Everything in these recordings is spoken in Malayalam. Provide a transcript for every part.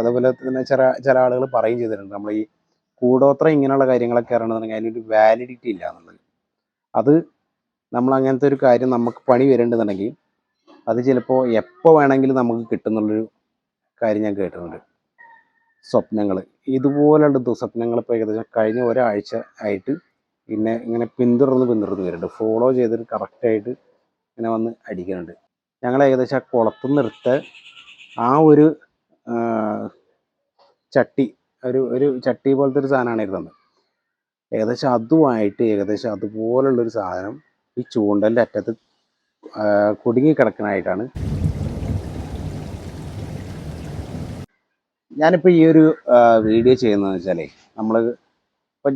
അതുപോലെ തന്നെ ചില ചില ആളുകൾ പറയും ചെയ്തിട്ടുണ്ട്. നമ്മൾ ഈ കൂടോത്രം ഇങ്ങനെയുള്ള കാര്യങ്ങളൊക്കെ അറിയണമെന്നുണ്ടെങ്കിൽ അതിനൊരു വാലിഡിറ്റി ഇല്ല എന്നുള്ളത്. അത് നമ്മൾ അങ്ങനത്തെ ഒരു കാര്യം നമുക്ക് പണി വരേണ്ടതുണ്ടെങ്കിൽ അത് ചിലപ്പോൾ എപ്പോൾ വേണമെങ്കിലും നമുക്ക് കിട്ടുന്നുള്ളൊരു കാര്യം ഞാൻ കേട്ടിട്ടുണ്ട്. സ്വപ്നങ്ങൾ ഇതുപോലുള്ള ദുസ്വപ്നങ്ങൾ ഇപ്പോൾ ഏകദേശം കഴിഞ്ഞ ഒരാഴ്ച ആയിട്ട് പിന്നെ ഇങ്ങനെ പിന്തുടർന്ന് പിന്തുടർന്ന് വരുന്നുണ്ട് ഫോളോ ചെയ്തിട്ട് കറക്റ്റായിട്ട് ഇങ്ങനെ വന്ന് അടിക്കുന്നുണ്ട് ഞങ്ങൾ ഏകദേശം ആ കുളത്തുനിന്ന് എടുത്ത ആ ഒരു ചട്ടി ഒരു ഒരു ചട്ടി പോലത്തെ ഒരു സാധനമാണ് ഇരുന്നത് ഏകദേശം അതുമായിട്ട് ഏകദേശം അതുപോലുള്ളൊരു സാധനം ഈ ചൂണ്ടലിന്റെ അറ്റത്ത് കുടുങ്ങി കിടക്കണായിട്ടാണ്. ഞാനിപ്പോൾ ഈ ഒരു വീഡിയോ ചെയ്യുന്നതെന്ന് വെച്ചാലേ നമ്മൾ ഇപ്പം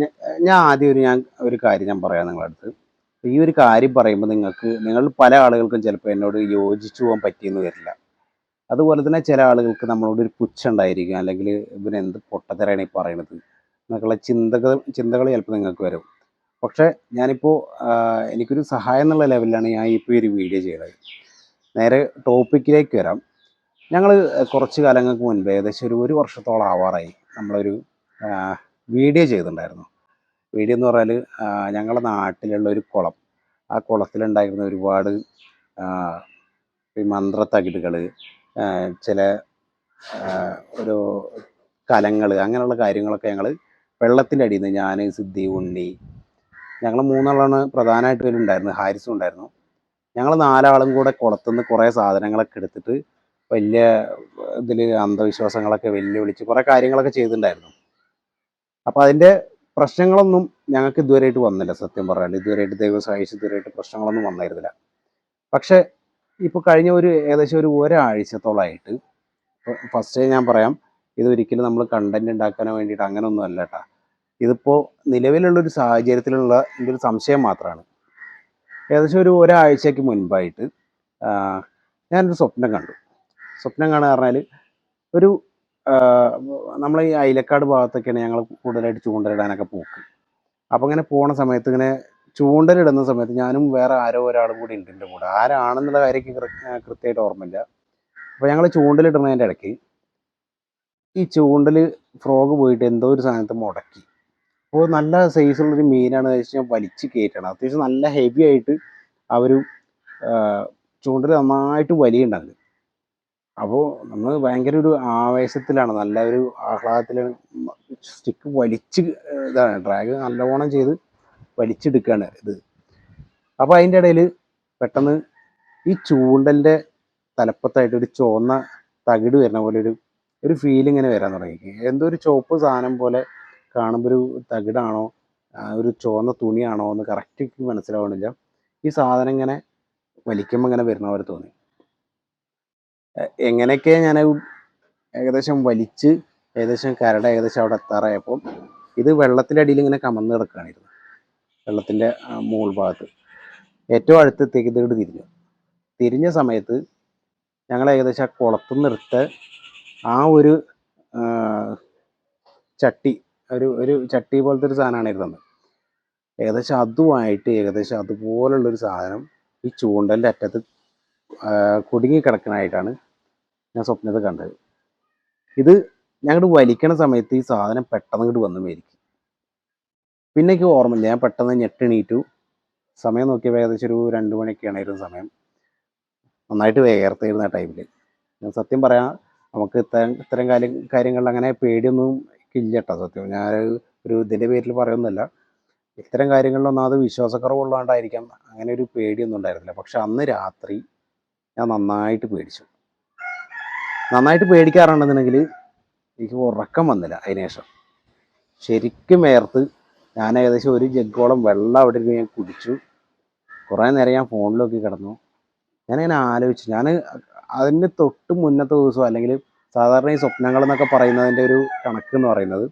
ഞാൻ ആദ്യം ഒരു ഞാൻ ഒരു കാര്യം ഞാൻ പറയാം നിങ്ങളുടെ അടുത്ത്. ഈ ഒരു കാര്യം പറയുമ്പോൾ നിങ്ങൾക്ക് നിങ്ങൾ പല ആളുകൾക്കും ചിലപ്പോൾ എന്നോട് യോജിച്ചു പോകാൻ പറ്റിയെന്ന് വരില്ല. അതുപോലെ തന്നെ ചില ആളുകൾക്ക് നമ്മളോട് ഒരു പുച്ഛം ഉണ്ടായിരിക്കും അല്ലെങ്കിൽ ഇവരെന്ത് പൊട്ടത്തരാണ് ഈ പറയണത് എന്നൊക്കെയുള്ള ചിന്തകൾ ചിന്തകൾ ചിലപ്പോൾ നിങ്ങൾക്ക് വരും. പക്ഷേ ഞാനിപ്പോൾ എനിക്കൊരു സഹായം എന്നുള്ള ലെവലിലാണ് ഞാൻ ഇപ്പോൾ ഒരു വീഡിയോ ചെയ്തത് നേരെ ടോപ്പിക്കിലേക്ക് വരാം. ഞങ്ങൾ കുറച്ച് കാലങ്ങൾക്ക് മുൻപ് ഏകദേശം ഒരു ഒരു വർഷത്തോളം ആവാറായി നമ്മളൊരു വീഡിയോ ചെയ്തിട്ടുണ്ടായിരുന്നു. വീഡിയോ എന്ന് പറഞ്ഞാൽ ഞങ്ങളുടെ നാട്ടിലുള്ള ഒരു കുളം. ആ കുളത്തിലുണ്ടായിരുന്ന ഒരുപാട് മന്ത്രത്തകിടുകൾ ചില ഒരു കലങ്ങൾ അങ്ങനെയുള്ള കാര്യങ്ങളൊക്കെ ഞങ്ങൾ വെള്ളത്തിന്റെ അടിയിൽ നിന്ന് ഞാൻ സിദ്ധി ഉണ്ണി ഞങ്ങൾ മൂന്നാളാണ് പ്രധാനമായിട്ട് ഇതിലുണ്ടായിരുന്നത് ഹാരിസും ഉണ്ടായിരുന്നു. ഞങ്ങൾ നാലാളും കൂടെ കുളത്തുനിന്ന് കുറേ സാധനങ്ങളൊക്കെ എടുത്തിട്ട് വലിയ ഇതിൽ അന്ധവിശ്വാസങ്ങളൊക്കെ വെല്ലുവിളിച്ച് കുറേ കാര്യങ്ങളൊക്കെ ചെയ്തിട്ടുണ്ടായിരുന്നു. അപ്പോൾ അതിന്റെ പ്രശ്നങ്ങളൊന്നും ഞങ്ങൾക്ക് ഇതുവരെയായിട്ട് വന്നില്ല. സത്യം പറഞ്ഞാൽ ഇതുവരെയായിട്ട് ദൈവം സഹായിച്ച് ഇതുവരെയായിട്ട് പ്രശ്നങ്ങളൊന്നും വന്നിരുന്നില്ല. പക്ഷേ ഇപ്പോൾ കഴിഞ്ഞ ഒരു ഏകദേശം ഒരു ഒരാഴ്ചത്തോളമായിട്ട് ഫസ്റ്റ് ഞാൻ പറയാം ഇത് ഒരിക്കലും നമ്മൾ കണ്ടന്റ് ഉണ്ടാക്കാൻ വേണ്ടിയിട്ട് അങ്ങനെയൊന്നും അല്ല കേട്ടോ ഇതിപ്പോൾ നിലവിലുള്ളൊരു സാഹചര്യത്തിലുള്ള എന്റെ ഒരു സംശയം മാത്രമാണ് ഏകദേശം ഒരു ഒരാഴ്ചയ്ക്ക് മുൻപായിട്ട് ഞാനൊരു സ്വപ്നം കണ്ടു. സ്വപ്നം കാണുക പറഞ്ഞാൽ ഒരു നമ്മൾ ഈ അയിലക്കാട് ഭാഗത്തൊക്കെയാണ് ഞങ്ങൾ കൂടുതലായിട്ട് ചൂണ്ടലിടാനൊക്കെ പോക്ക്. അപ്പോൾ അങ്ങനെ പോണ സമയത്ത് ഇങ്ങനെ ചൂണ്ടലിടുന്ന സമയത്ത് ഞാനും വേറെ ആരോ ഒരാളും കൂടി ഉണ്ട് എന്റെ കൂടെ. ആരാണെന്നുള്ള കാര്യം എനിക്ക് കൃ- ആ, കൃത്യമായിട്ട് ഓർമ്മയില്ല. അപ്പോൾ ഞങ്ങൾ ചൂണ്ടലിടുന്നതിന്റെ ഇടയ്ക്ക് ഈ ചൂണ്ടൽ ഫ്രോഗ് പോയിട്ട് എന്തോ ഒരു സാധനത്ത് മുടക്കി. അപ്പോൾ നല്ല സൈസുള്ളൊരു മീനാണ് വെച്ച് ഞാൻ വലിച്ച് കയറ്റണം അത്യാവശ്യം നല്ല ഹെവി ആയിട്ട് ഒരു ചൂണ്ടൽ നന്നായിട്ട് വലിയുണ്ടാകും അപ്പോൾ നമ്മൾ ഭയങ്കര ഒരു ആവേശത്തിലാണ് നല്ല ഒരു ആഹ്ലാദത്തിലാണ് സ്റ്റിക്ക് വലിച്ച് ഇതാണ് ഡ്രാഗ് നല്ലവണ്ണം ചെയ്ത് വലിച്ചെടുക്കുകയാണ് ഇത്. അപ്പോൾ അതിന്റെ ഇടയിൽ പെട്ടെന്ന് ഈ ചൂണ്ടലിന്റെ തലപ്പത്തായിട്ട് ഒരു ചുവന്ന തകിട് വരുന്ന പോലെ ഒരു ഒരു ഫീൽ ഇങ്ങനെ വരാൻ തുടങ്ങി എന്തോ ഒരു ചുവപ്പ് സാധനം പോലെ കാണുമ്പോൾ ഒരു തകിടാണോ ഒരു ചുവന്ന തുണിയാണോ എന്ന് കറക്റ്റ് മനസ്സിലാവണില്ല ഈ സാധനം ഇങ്ങനെ വലിക്കുമ്പോൾ ഇങ്ങനെ വരുന്ന പോലെ തോന്നി. എങ്ങനെയൊക്കെ ഞാൻ ഏകദേശം വലിച്ച് ഏകദേശം കരട ഏകദേശം അവിടെ എത്താറായപ്പോൾ ഇത് വെള്ളത്തിന്റെ അടിയിൽ ഇങ്ങനെ കമന്ന് കിടക്കുകയാണിരുന്നു വെള്ളത്തിന്റെ മുകൾ ഭാഗത്ത്. ഏറ്റവും അടുത്ത് ഇത് തിരിഞ്ഞു. തിരിഞ്ഞ സമയത്ത് ഞങ്ങൾ ഏകദേശം ആ കുളത്ത് നിർത്ത് ആ ഒരു ചട്ടി ഒരു ഒരു ചട്ടി പോലത്തെ ഒരു സാധനമാണ് ഇരുന്നത് ഏകദേശം അതുമായിട്ട് ഏകദേശം അതുപോലുള്ളൊരു സാധനം ഈ ചൂണ്ടലിന്റെ അറ്റത്ത് കുടുങ്ങി കിടക്കണായിട്ടാണ് ഞാൻ സ്വപ്നത്തിൽ കണ്ടത്. ഇത് ഞങ്ങൾ വലിക്കണ സമയത്ത് ഈ സാധനം പെട്ടെന്ന് ഇങ്ങോട്ട് വന്നു മേടിക്കും. പിന്നെ എനിക്ക് ഓർമ്മയില്ല. ഞാൻ പെട്ടെന്ന് ഞെട്ടിണീറ്റു സമയം നോക്കിയപ്പോൾ ഏകദേശം ഒരു രണ്ട് മണിയൊക്കെയാണ് സമയം. നന്നായിട്ട് വേർത്തായിരുന്നു ആ ടൈമിൽ ഞാൻ സത്യം പറയാം നമുക്ക് ഇത്തരം ഇത്തരം കാര്യം കാര്യങ്ങളിൽ അങ്ങനെ പേടിയൊന്നും ഇല്ല കേട്ടോ സത്യം. ഞാൻ ഒരു ഇതിന്റെ പേരിൽ പറയുന്നില്ല ഇത്തരം കാര്യങ്ങളിലൊന്നും അത് വിശ്വാസക്കുറവുള്ളതുകൊണ്ടായിരിക്കാം. അങ്ങനെ ഒരു പേടിയൊന്നും ഉണ്ടായിരുന്നില്ല. പക്ഷെ അന്ന് രാത്രി ഞാൻ നന്നായിട്ട് പേടിച്ചു. നന്നായിട്ട് പേടിക്കാറുണ്ടെന്നുണ്ടെങ്കിൽ എനിക്ക് ഉറക്കം വന്നില്ല അതിനുശേഷം ശരിക്കും വേർത്ത് ഞാൻ ഏകദേശം ഒരു ജഗ്ഗോളം വെള്ളം അവിടെ ഇരുന്ന് ഞാൻ കുടിച്ചു. കുറേ നേരം ഞാൻ ഫോണിലൊക്കെ കിടന്നു. ഞാനിങ്ങനെ ആലോചിച്ചു. ഞാൻ അതിന് തൊട്ട് മുന്നത്തെ ദിവസം അല്ലെങ്കിൽ സാധാരണ ഈ സ്വപ്നങ്ങൾ എന്നൊക്കെ പറയുന്നതിന്റെ ഒരു കണക്ക് എന്ന് പറയുന്നത്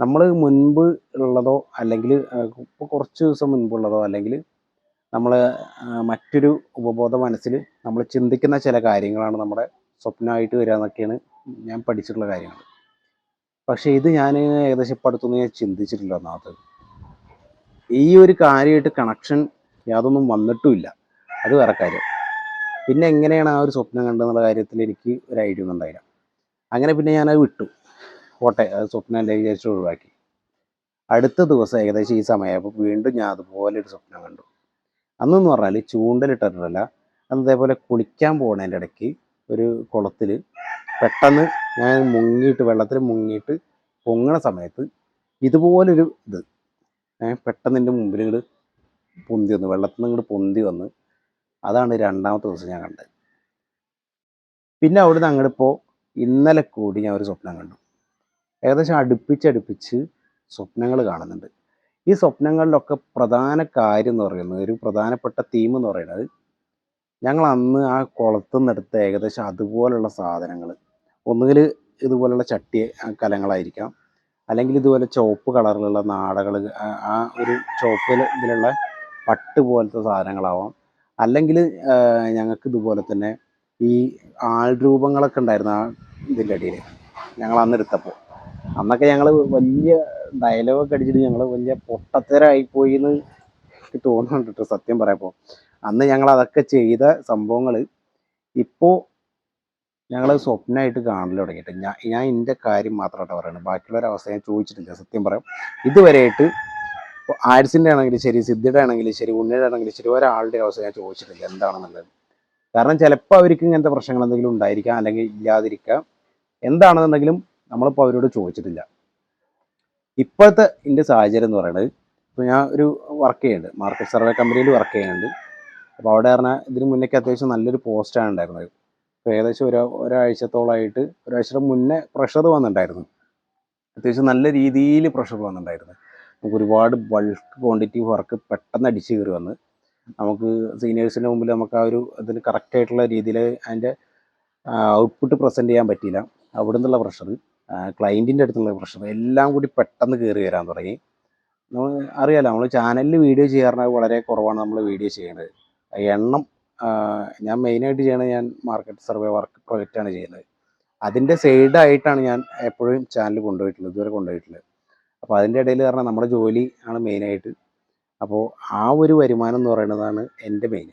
നമ്മൾ മുൻപ് ഉള്ളതോ അല്ലെങ്കിൽ ഇപ്പോൾ കുറച്ച് ദിവസം മുൻപുള്ളതോ അല്ലെങ്കിൽ നമ്മൾ മറ്റൊരു ഉപബോധ മനസ്സിൽ നമ്മൾ ചിന്തിക്കുന്ന ചില കാര്യങ്ങളാണ് നമ്മുടെ സ്വപ്നമായിട്ട് വരിക എന്നൊക്കെയാണ് ഞാൻ പഠിച്ചിട്ടുള്ള കാര്യങ്ങൾ. പക്ഷേ ഇത് ഞാൻ ഏകദേശം ഇപ്പം അടുത്തൊന്നും ഞാൻ ചിന്തിച്ചിട്ടില്ല ഒന്നാമത്. ഈ ഒരു കാര്യമായിട്ട് കണക്ഷൻ യാതൊന്നും വന്നിട്ടുമില്ല. അത് വേറെ കാര്യം. പിന്നെ എങ്ങനെയാണ് ആ ഒരു സ്വപ്നം കണ്ടെന്നുള്ള കാര്യത്തിൽ എനിക്ക് ഒരു ഐഡിയ ഒന്നും ഉണ്ടായില്ല. അങ്ങനെ പിന്നെ ഞാനത് വിട്ടു. കോട്ടെ അത് സ്വപ്നം വിചാരിച്ച് ഒഴിവാക്കി. അടുത്ത ദിവസം ഏകദേശം ഈ സമയമായപ്പോൾ വീണ്ടും ഞാൻ അതുപോലെ ഒരു സ്വപ്നം കണ്ടു. അന്നെന്ന് പറഞ്ഞാൽ ചൂണ്ടലിട്ടിട്ടല്ല അന്ന് ഇതേപോലെ കുളിക്കാൻ പോകുന്നതിന്റെ ഇടയ്ക്ക് ഒരു കുളത്തിൽ പെട്ടെന്ന് ഞാൻ മുങ്ങിയിട്ട് വെള്ളത്തിൽ മുങ്ങിയിട്ട് പൊങ്ങണ സമയത്ത് ഇതുപോലൊരു ഇത് പെട്ടെന്ന് എന്റെ മുമ്പിൽ ഇങ്ങോട്ട് പൊന്തി വന്നു. വെള്ളത്തിൽ നിന്ന് പൊന്തി വന്ന് അതാണ് രണ്ടാമത്തെ ദിവസം ഞാൻ കണ്ടത്. പിന്നെ അവിടുന്ന് അങ്ങോട്ട് ഇപ്പോൾ ഇന്നലെ കൂടി ഞാൻ ഒരു സ്വപ്നം കണ്ടു. ഏകദേശം അടുപ്പിച്ചടുപ്പിച്ച് സ്വപ്നങ്ങൾ കാണുന്നുണ്ട്. ഈ സ്വപ്നങ്ങളിലൊക്കെ പ്രധാന കാര്യം എന്ന് പറയുന്നത് ഒരു പ്രധാനപ്പെട്ട തീം എന്ന് പറയുന്നത് ഞങ്ങൾ അന്ന് ആ കുളത്തു നിന്നെടുത്ത ഏകദേശം അതുപോലുള്ള സാധനങ്ങൾ. ഒന്നുകിൽ ഇതുപോലുള്ള ചട്ടി കലങ്ങളായിരിക്കാം. അല്ലെങ്കിൽ ഇതുപോലെ ചുവപ്പ് കളറിലുള്ള നാടകൾ ആ ഒരു ചുവപ്പിൽ ഇതിലുള്ള പട്ട് പോലത്തെ സാധനങ്ങളാവാം. അല്ലെങ്കിൽ ഞങ്ങൾക്ക് ഇതുപോലെ തന്നെ ഈ ആൾരൂപങ്ങളൊക്കെ ഉണ്ടായിരുന്നു ആ ഇതിന്റെ അടിയിൽ. ഞങ്ങൾ അന്ന് എടുത്തപ്പോൾ. അന്നൊക്കെ ഞങ്ങൾ വലിയ ഡയലോഗൊക്കെ അടിച്ചിട്ട് ഞങ്ങൾ വലിയ പൊട്ടത്തരായി പോയി എന്ന് എനിക്ക് തോന്നുന്നുണ്ട് സത്യം പറയപ്പോൾ അന്ന് ഞങ്ങൾ അതൊക്കെ ചെയ്ത സംഭവങ്ങൾ ഇപ്പോൾ ഞങ്ങൾ സ്വപ്നമായിട്ട് കാണൽ തുടങ്ങിയിട്ട്. ഞാൻ ഞാൻ എന്റെ കാര്യം മാത്രമായിട്ട് പറയുന്നത് ബാക്കിയുള്ളൊരു അവസ്ഥ ഞാൻ ചോദിച്ചിട്ടില്ല. സത്യം പറയാം. ഇതുവരെയായിട്ട് ആരിസിന്റെ ആണെങ്കിലും ശരി സിദ്ധിയുടെ ആണെങ്കിലും ശരി ഉണ്ണിയുടെ ആണെങ്കിലും ശരി ഒരാളുടെ അവസ്ഥ ഞാൻ ചോദിച്ചിട്ടില്ല. എന്താണെന്നുള്ളത്. കാരണം ചിലപ്പോൾ അവർക്ക് ഇങ്ങനത്തെ പ്രശ്നങ്ങൾ എന്തെങ്കിലും ഉണ്ടായിരിക്കാം അല്ലെങ്കിൽ ഇല്ലാതിരിക്കാം. എന്താണെന്നുണ്ടെങ്കിലും നമ്മളിപ്പോൾ അവരോട് ചോദിച്ചിട്ടില്ല. ഇപ്പോഴത്തെ എന്റെ സാഹചര്യം എന്ന് പറയുന്നത് ഇപ്പോൾ ഞാൻ ഒരു വർക്ക് ചെയ്യുന്നുണ്ട്. മാർക്കറ്റ് സർവേ കമ്പനിയിൽ വർക്ക് ചെയ്യുന്നുണ്ട്. അപ്പോൾ അവിടെ പറഞ്ഞാൽ ഇതിന് മുന്നേക്ക് അത്യാവശ്യം നല്ലൊരു പോസ്റ്റാണ് ഉണ്ടായിരുന്നത്. ഏകദേശം ഒരു ഒരാഴ്ചത്തോളമായിട്ട് ഒരാഴ്ചയുടെ മുന്നേ പ്രഷർ വന്നിട്ടുണ്ടായിരുന്നു. അത്യാവശ്യം നല്ല രീതിയിൽ പ്രഷർ വന്നിട്ടുണ്ടായിരുന്നു. നമുക്ക് ഒരുപാട് ബൾക്ക് ക്വാണ്ടിറ്റി വർക്ക് പെട്ടെന്ന് അടിച്ച് കയറി വന്ന്. നമുക്ക് സീനിയേഴ്സിന്റെ മുമ്പിൽ നമുക്ക് ആ ഒരു അതിന് കറക്റ്റായിട്ടുള്ള രീതിയിൽ അതിന്റെ ഔട്ട്പുട്ട് പ്രസന്റ് ചെയ്യാൻ പറ്റിയില്ല. അവിടെ നിന്നുള്ള പ്രഷർ ക്ലയന്റിന്റെ അടുത്തുള്ള പ്രഷർ എല്ലാം കൂടി പെട്ടെന്ന് കയറി വരാൻ തുടങ്ങി. നമ്മൾ അറിയാലോ നമ്മൾ ചാനലിൽ വീഡിയോ ചെയ്യാറുണ്ട് വളരെ കുറവാണ് നമ്മൾ വീഡിയോ ചെയ്യുന്നത് എണ്ണം ഞാൻ മെയിനായിട്ട് ചെയ്യണത് ഞാൻ മാർക്കറ്റ് സർവേ വർക്ക് പ്രൊജക്റ്റാണ് ചെയ്യുന്നത്. അതിന്റെ സൈഡായിട്ടാണ് ഞാൻ എപ്പോഴും ചാനൽ കൊണ്ടുപോയിട്ടുള്ളത് ഇതുവരെ കൊണ്ടുപോയിട്ടുള്ളത്. അപ്പോൾ അതിന്റെ ഇടയിൽ പറഞ്ഞാൽ നമ്മുടെ ജോലി ആണ് മെയിനായിട്ട് അപ്പോൾ ആ ഒരു വരുമാനം എന്ന് പറയുന്നതാണ് എന്റെ മെയിൻ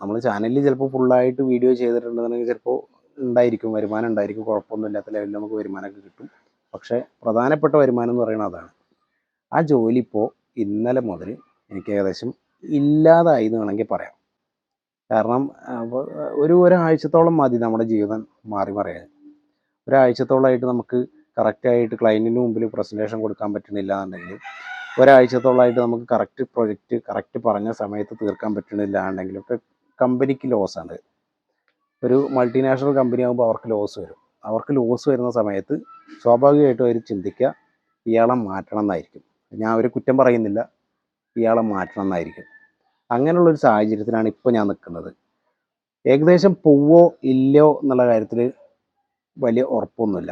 നമ്മൾ ചാനലിൽ ചിലപ്പോൾ ഫുള്ളായിട്ട് വീഡിയോ ചെയ്തിട്ടുണ്ടെന്നുണ്ടെങ്കിൽ ചിലപ്പോൾ ഉണ്ടായിരിക്കും വരുമാനം ഉണ്ടായിരിക്കും കുഴപ്പമൊന്നും ഇല്ലാത്ത ലെവലിൽ നമുക്ക് വരുമാനമൊക്കെ കിട്ടും. പക്ഷേ പ്രധാനപ്പെട്ട വരുമാനം എന്ന് പറയുന്നത് അതാണ്. ആ ജോലി ഇപ്പോൾ ഇന്നലെ മുതൽ എനിക്ക് ഏകദേശം ഇല്ലാതായി എന്ന് വേണമെങ്കിൽ പറയാം. കാരണം ഒരു ഒരാഴ്ചത്തോളം മതി നമ്മുടെ ജീവിതം മാറി മറിയാൻ ഒരാഴ്ചത്തോളമായിട്ട് നമുക്ക് കറക്റ്റായിട്ട് ക്ലയന്റിന് മുമ്പിൽ പ്രസന്റേഷൻ കൊടുക്കാൻ പറ്റണില്ല എന്നുണ്ടെങ്കിൽ ഒരാഴ്ചത്തോളമായിട്ട് നമുക്ക് കറക്റ്റ് പ്രൊജക്റ്റ് കറക്റ്റ് പറഞ്ഞ സമയത്ത് തീർക്കാൻ പറ്റണില്ല എന്നുണ്ടെങ്കിൽ ഒക്കെ കമ്പനിക്ക് ലോസാണ് ഒരു മൾട്ടിനാഷണൽ കമ്പനി ആകുമ്പോൾ അവർക്ക് ലോസ് വരും. അവർക്ക് ലോസ് വരുന്ന സമയത്ത് സ്വാഭാവികമായിട്ടും അവർ ചിന്തിക്കുക ഇയാളെ മാറ്റണം എന്നായിരിക്കും. ഞാൻ ഒരു കുറ്റം പറയുന്നില്ല ഇയാളെ മാറ്റണം എന്നായിരിക്കും. അങ്ങനെയുള്ളൊരു സാഹചര്യത്തിലാണ് ഇപ്പോൾ ഞാൻ നിൽക്കുന്നത് ഏകദേശം പോവോ ഇല്ലയോ എന്നുള്ള കാര്യത്തിൽ വലിയ ഉറപ്പൊന്നുമില്ല.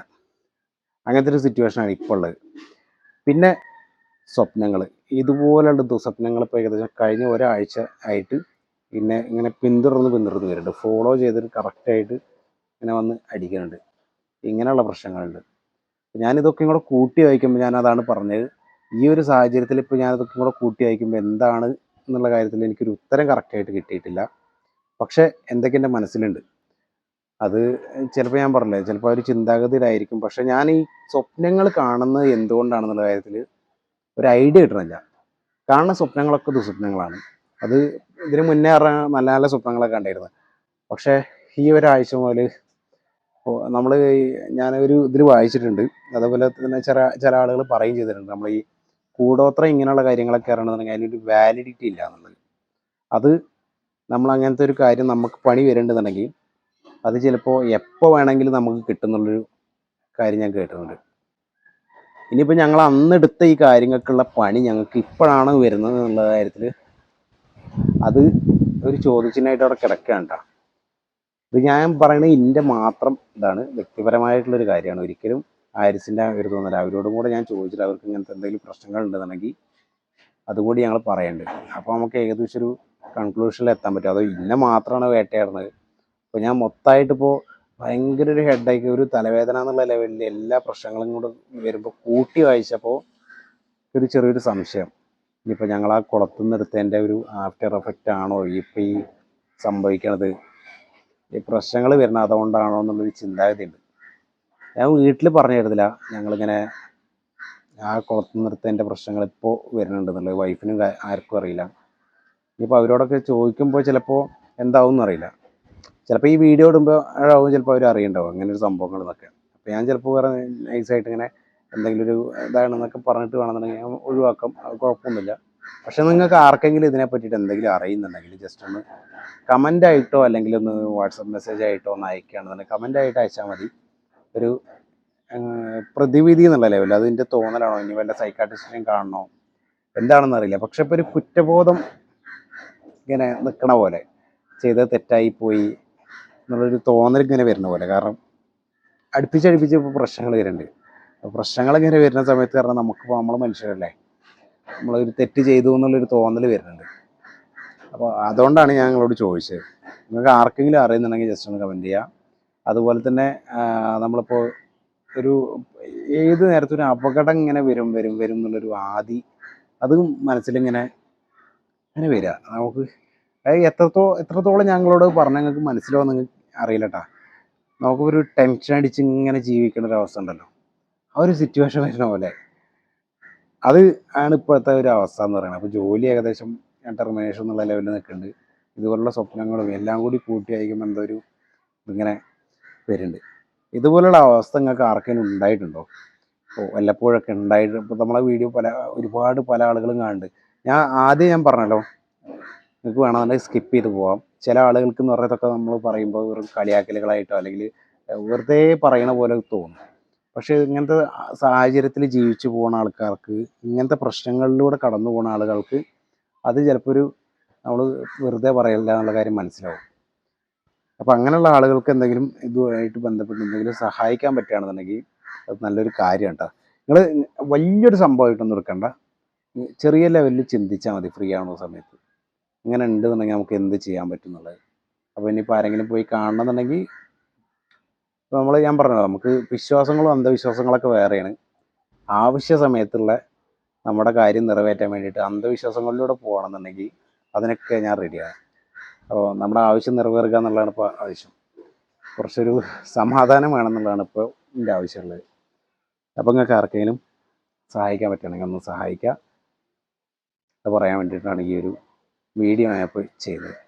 അങ്ങനത്തെ ഒരു സിറ്റുവേഷനാണ് ഇപ്പോൾ ഉള്ളത്. പിന്നെ സ്വപ്നങ്ങൾ ഇതുപോലുള്ള ദുസ്വപ്നങ്ങൾ ഇപ്പോൾ ഏകദേശം കഴിഞ്ഞ ഒരാഴ്ച ആയിട്ട് പിന്നെ ഇങ്ങനെ പിന്തുടർന്ന് പിന്തുടർന്ന് വരുന്നുണ്ട്. ഫോളോ ചെയ്തിട്ട് കറക്റ്റായിട്ട് ഇങ്ങനെ വന്ന് അടിക്കുന്നുണ്ട്. ഇങ്ങനെയുള്ള പ്രശ്നങ്ങളുണ്ട്. ഞാനിതൊക്കെ കൂടെ കൂട്ടി വായിക്കുമ്പോൾ ഞാൻ അതാണ് പറഞ്ഞത്. ഈ ഒരു സാഹചര്യത്തിൽ ഇപ്പോൾ ഞാനിതൊക്കെ കൂടെ കൂട്ടി വായിക്കുമ്പോൾ എന്താണ് എന്നുള്ള കാര്യത്തിൽ എനിക്കൊരു ഉത്തരം കറക്റ്റായിട്ട് കിട്ടിയിട്ടില്ല. പക്ഷേ എന്തൊക്കെ എന്റെ മനസ്സിലുണ്ട്. അത് ചിലപ്പോൾ ഞാൻ പറഞ്ഞില്ലേ ചിലപ്പോൾ ഒരു ചിന്താഗതിയിലായിരിക്കും. പക്ഷെ ഞാൻ ഈ സ്വപ്നങ്ങൾ കാണുന്നത് എന്തുകൊണ്ടാണെന്നുള്ള കാര്യത്തിൽ ഒരു ഐഡിയ കിട്ടണില്ല. കാണുന്ന സ്വപ്നങ്ങളൊക്കെ ദുസ്വപ്നങ്ങളാണ്. അത് ഇതിന് മുന്നേ നല്ല നല്ല സ്വപ്നങ്ങളൊക്കെ കണ്ടിരുന്നത് പക്ഷേ ഈ ഒരാഴ്ച മുതൽ നമ്മൾ ഞാനൊരു ഇതിൽ വായിച്ചിട്ടുണ്ട്. അതേപോലെ തന്നെ ചില ചില ആളുകൾ പറയും ചെയ്തിട്ടുണ്ട്. നമ്മൾ ഈ കൂടോത്രം ഇങ്ങനെയുള്ള കാര്യങ്ങളൊക്കെ അറിയണമെന്നുണ്ടെങ്കിൽ അതിനൊരു വാലിഡിറ്റി ഇല്ല എന്നുള്ളത്. അത് നമ്മൾ അങ്ങനത്തെ ഒരു കാര്യം നമുക്ക് പണി വരേണ്ടതുണ്ടെങ്കിൽ അത് ചിലപ്പോൾ എപ്പോൾ വേണമെങ്കിലും നമുക്ക് കിട്ടുന്നുള്ളൊരു കാര്യം ഞാൻ കേട്ടിട്ടുണ്ട്. ഇനിയിപ്പോൾ ഞങ്ങൾ അന്നെടുത്ത ഈ കാര്യങ്ങൾക്കുള്ള പണി ഞങ്ങൾക്ക് ഇപ്പോഴാണ് വരുന്നത് എന്നുള്ള കാര്യത്തിൽ അത് ഒരു ചോദ്യചിഹ്നമായിട്ട് അവിടെ കിടക്കുകയാണ് ഇത് ഞാൻ പറയുന്നത് എന്റെ മാത്രം ഇതാണ് വ്യക്തിപരമായിട്ടുള്ളൊരു കാര്യമാണ്. ഒരിക്കലും ആരിസിന്റെ ഒരു തോന്നല അവരോടും കൂടെ ഞാൻ ചോദിച്ചിട്ട് അവർക്ക് ഇങ്ങനത്തെ എന്തെങ്കിലും പ്രശ്നങ്ങൾ ഉണ്ടെന്നുണ്ടെങ്കിൽ അതുകൂടി ഞങ്ങൾ പറയണ്ട് അപ്പോൾ നമുക്ക് ഏകദേശം ഒരു കൺക്ലൂഷനിൽ എത്താൻ പറ്റും. അതോ ഇന്ന മാത്രമാണ് വേട്ടയാടുന്നത്. അപ്പോൾ ഞാൻ മൊത്തായിട്ട് ഇപ്പോൾ ഭയങ്കര ഒരു ഹെഡേക്ക് ഒരു തലവേദന എന്നുള്ള ലെവലിൽ എല്ലാ പ്രശ്നങ്ങളും കൂടെ വരുമ്പോൾ കൂട്ടി വായിച്ചപ്പോൾ ഒരു ചെറിയൊരു സംശയം. ഇനിയിപ്പോൾ ഞങ്ങൾ ആ കുളത്തു നിന്ന് എടുത്തതിന്റെ ഒരു ആഫ്റ്റർ എഫക്റ്റ് ആണോ? ഇപ്പോൾ ഈ സംഭവിക്കണത്? ഈ പ്രശ്നങ്ങൾ വരുന്നത് അതുകൊണ്ടാണോ എന്നുള്ളൊരു ചിന്താഗതി ഉണ്ട് ഞാൻ വീട്ടിൽ പറഞ്ഞു തരുന്നില്ല ഞങ്ങളിങ്ങനെ ആ കുളത്ത് നിർത്തേന്റെ പ്രശ്നങ്ങൾ ഇപ്പോൾ വരുന്നുണ്ടെന്നുള്ളത് വൈഫിനും ആർക്കും അറിയില്ല. ഇനിയിപ്പോൾ അവരോടൊക്കെ ചോദിക്കുമ്പോൾ ചിലപ്പോൾ എന്താവും എന്നറിയില്ല. ചിലപ്പോൾ ഈ വീഡിയോ ഇടുമ്പോൾ ആവും ചിലപ്പോൾ അവർ അറിയണ്ടാവും. അങ്ങനെ ഒരു സംഭവങ്ങൾ എന്നൊക്കെ അപ്പോൾ ഞാൻ ചിലപ്പോൾ വേറെ നൈസായിട്ട് ഇങ്ങനെ എന്തെങ്കിലും ഒരു ഇതാണെന്നൊക്കെ പറഞ്ഞിട്ട് വേണമെന്നുണ്ടെങ്കിൽ ഞാൻ ഒഴിവാക്കും. അത് കുഴപ്പമൊന്നുമില്ല. പക്ഷെ നിങ്ങൾക്ക് ആർക്കെങ്കിലും ഇതിനെ പറ്റിയിട്ട് എന്തെങ്കിലും അറിയുന്നുണ്ടെങ്കിൽ ജസ്റ്റ് ഒന്ന് കമന്റ് ആയിട്ടോ അല്ലെങ്കിൽ ഒന്ന് വാട്സപ്പ് മെസ്സേജ് ആയിട്ടോ ഒന്ന് അയക്കുകയാണെന്നുണ്ടെങ്കിൽ കമന്റ് ആയിട്ട് അയച്ചാൽ മതി. ഒരു പ്രതിവിധി എന്നുള്ള ലെവലിൽ അതിന്റെ തോന്നലാണോ? ഇനി വല്ല സൈക്കാട്രിസ്റ്റിനെയും കാണണോ? എന്താണെന്ന് അറിയില്ല പക്ഷെ ഇപ്പോൾ ഒരു കുറ്റബോധം ഇങ്ങനെ നിൽക്കണ പോലെ ചെയ്ത തെറ്റായി പോയി എന്നുള്ളൊരു തോന്നൽ ഇങ്ങനെ വരുന്ന പോലെ. കാരണം അടുപ്പിച്ചടുപ്പിച്ച് ഇപ്പോൾ പ്രശ്നങ്ങൾ വരുന്നുണ്ട്. അപ്പോൾ പ്രശ്നങ്ങൾ ഇങ്ങനെ വരുന്ന സമയത്ത് കാരണം നമുക്കിപ്പോൾ നമ്മൾ മനുഷ്യരല്ലേ? നമ്മളൊരു തെറ്റ് ചെയ്തു എന്നുള്ളൊരു തോന്നൽ വരുന്നുണ്ട്. അപ്പോൾ അതുകൊണ്ടാണ് ഞാൻ നിങ്ങളോട് ചോദിച്ചത്. നിങ്ങൾക്ക് ആർക്കെങ്കിലും അറിയുന്നുണ്ടെങ്കിൽ ജസ്റ്റ് ഒന്ന് കമന്റ് ചെയ്യുക അതുപോലെ തന്നെ നമ്മളിപ്പോൾ ഒരു ഏത് നേരത്തും ഒരു അപകടം ഇങ്ങനെ വരും വരും വരും എന്നുള്ളൊരു ആദി അതും മനസ്സിലിങ്ങനെ അങ്ങനെ വരിക നമുക്ക് എത്രത്തോ എത്രത്തോളം ഞങ്ങളോട് പറഞ്ഞാൽ നിങ്ങൾക്ക് മനസ്സിലാവും നിങ്ങൾക്ക് അറിയില്ല കേട്ടാ നമുക്കൊരു ടെൻഷൻ അടിച്ച് ഇങ്ങനെ ജീവിക്കേണ്ട ഒരു അവസ്ഥ ഉണ്ടല്ലോ. ആ ഒരു സിറ്റുവേഷൻ വരുന്ന പോലെ. അത് ആണ് ഇപ്പോഴത്തെ ഒരു അവസ്ഥ എന്ന് പറയുന്നത്. അപ്പോൾ ജോലി ഏകദേശം ടെർമിനേഷൻ എന്നുള്ള ലെവലിൽ നിൽക്കുന്നുണ്ട്. ഇതുപോലുള്ള സ്വപ്നങ്ങളും എല്ലാം കൂടി കൂട്ടി അയക്കുമ്പോൾ എന്തോ ഒരു ഇങ്ങനെ വരുന്നുണ്ട്. ഇതുപോലുള്ള അവസ്ഥ നിങ്ങൾക്ക് ആർക്കെങ്കിലും ഉണ്ടായിട്ടുണ്ടോ? ഇപ്പോൾ വല്ലപ്പോഴൊക്കെ ഉണ്ടായിട്ട് ഇപ്പോൾ നമ്മളെ വീഡിയോ പല ഒരുപാട് പല ആളുകളും കാണുന്നുണ്ട്. ഞാൻ ആദ്യം ഞാൻ പറഞ്ഞല്ലോ നിങ്ങൾക്ക് വേണമെന്നുണ്ടെങ്കിൽ സ്കിപ്പ് ചെയ്ത് പോവാം. ചില ആളുകൾക്ക് എന്ന് പറയുന്നതൊക്കെ നമ്മൾ പറയുമ്പോൾ വെറും കളിയാക്കലുകളായിട്ടോ അല്ലെങ്കിൽ വെറുതെ പറയണ പോലെ തോന്നും. പക്ഷേ ഇങ്ങനത്തെ സാഹചര്യത്തിൽ ജീവിച്ചു പോകുന്ന ആൾക്കാർക്ക് ഇങ്ങനത്തെ പ്രശ്നങ്ങളിലൂടെ കടന്നു പോകുന്ന ആളുകൾക്ക് അത് ചിലപ്പോൾ ഒരു നമ്മൾ വെറുതെ പറയില്ല എന്നുള്ള കാര്യം മനസ്സിലാവും. അപ്പോൾ അങ്ങനെയുള്ള ആളുകൾക്ക് എന്തെങ്കിലും ഇതുമായിട്ട് ബന്ധപ്പെട്ട് എന്തെങ്കിലും സഹായിക്കാൻ പറ്റുകയാണെന്നുണ്ടെങ്കിൽ അത് നല്ലൊരു കാര്യമാണ് കേട്ടോ. നിങ്ങൾ വലിയൊരു സംഭവമായിട്ടൊന്നും എടുക്കണ്ട. ചെറിയ ലെവലിൽ ചിന്തിച്ചാൽ മതി ഫ്രീ ആവുന്ന സമയത്ത്. ഇങ്ങനെ ഉണ്ടെന്നുണ്ടെങ്കിൽ നമുക്ക് എന്ത് ചെയ്യാൻ പറ്റും എന്നുള്ളത്. അപ്പോൾ ഇനിയിപ്പോൾ ആരെങ്കിലും പോയി കാണണമെന്നുണ്ടെങ്കിൽ ഇപ്പോൾ നമ്മൾ ഞാൻ പറഞ്ഞല്ലോ നമുക്ക് വിശ്വാസങ്ങളും അന്ധവിശ്വാസങ്ങളൊക്കെ വേറെയാണ്. ആവശ്യ സമയത്തുള്ള നമ്മുടെ കാര്യം നിറവേറ്റാൻ വേണ്ടിയിട്ട് അന്ധവിശ്വാസങ്ങളിലൂടെ പോകണമെന്നുണ്ടെങ്കിൽ അതിനൊക്കെ ഞാൻ റെഡിയാണ് അപ്പോൾ നമ്മുടെ ആവശ്യം നിറവേറുക എന്നുള്ളതാണ് ഇപ്പോൾ ആവശ്യം. കുറച്ചൊരു സമാധാനം വേണമെന്നുള്ളതാണ് ഇപ്പോൾ എന്റെ ആവശ്യമുള്ളത്. അപ്പോൾ നിങ്ങൾക്ക് ആർക്കെങ്കിലും സഹായിക്കാൻ പറ്റുകയാണെങ്കിൽ ഒന്ന് സഹായിക്കുക. അത് പറയാൻ വേണ്ടിയിട്ടാണ് ഈ ഒരു വീഡിയോ ഞാൻ ഇപ്പോൾ ചെയ്തത്.